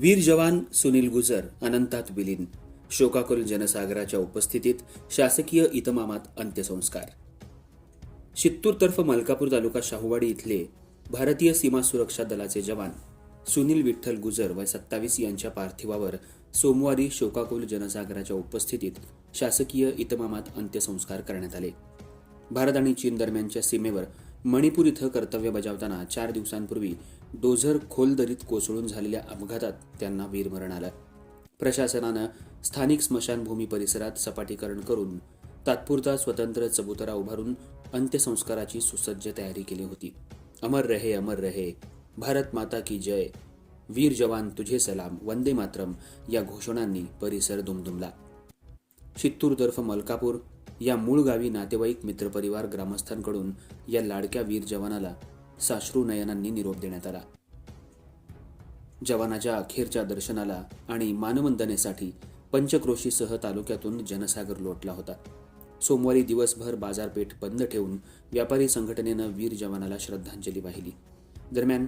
वीर जवान सुनील गुजर अनंतात विलीन. शोकाकुल जनसागराच्या उपस्थितीत शासकीय इतमामात अंत्यसंस्कार. शित्तूरतर्फ मलकापूर तालुका शाहूवाडी इथले भारतीय सीमा सुरक्षा दलाचे जवान सुनील विठ्ठल गुजर वय सत्तावीस यांच्या पार्थिवावर सोमवारी शोकाकुल जनसागराच्या उपस्थितीत शासकीय इतमामात अंत्यसंस्कार करण्यात आले. भारत आणि चीन दरम्यानच्या सीमेवर मणिपूर इथं कर्तव्य बजावताना चार दिवसांपूर्वी डोझर खोल दरीत कोसळून झालेल्या अपघातात त्यांना वीरमरण आलं. प्रशासनानं स्थानिक स्मशानभूमी परिसरात सपाटीकरण करून तात्पुरता स्वतंत्र चबुतरा उभारून अंत्यसंस्काराची सुसज्ज तयारी केली होती. अमर रहे अमर रहे भारत माता की जय वीर जवान तुझे सलाम वंदे मातरम या घोषणांनी परिसर दुमदुमला. चित्तूरतर्फ मलकापूर या मूळ गावी नातेवाईक मित्रपरिवार ग्रामस्थांकडून या लाडक्या वीर जवानाला साश्रू नयनांनी निरोप देण्यात आला. जवानाच्या अखेरच्या दर्शनाला आणि मानवंदनेसाठी पंचक्रोशीसह तालुक्यातून जनसागर लोटला होता. सोमवारी दिवसभर बाजारपेठ बंद ठेवून व्यापारी संघटनेनं वीर जवानाला श्रद्धांजली वाहिली. दरम्यान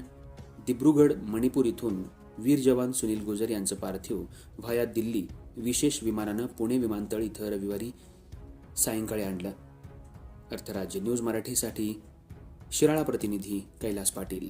दिब्रुगड मणिपूर इथून वीर जवान सुनील गुजर यांचं पार्थिव व्हाया दिल्ली विशेष विमानानं पुणे विमानतळ इथं रविवारी सायंकाळी आणलं. अर्थराज्य न्यूज मराठीसाठी शिराळा प्रतिनिधी कैलास पाटील.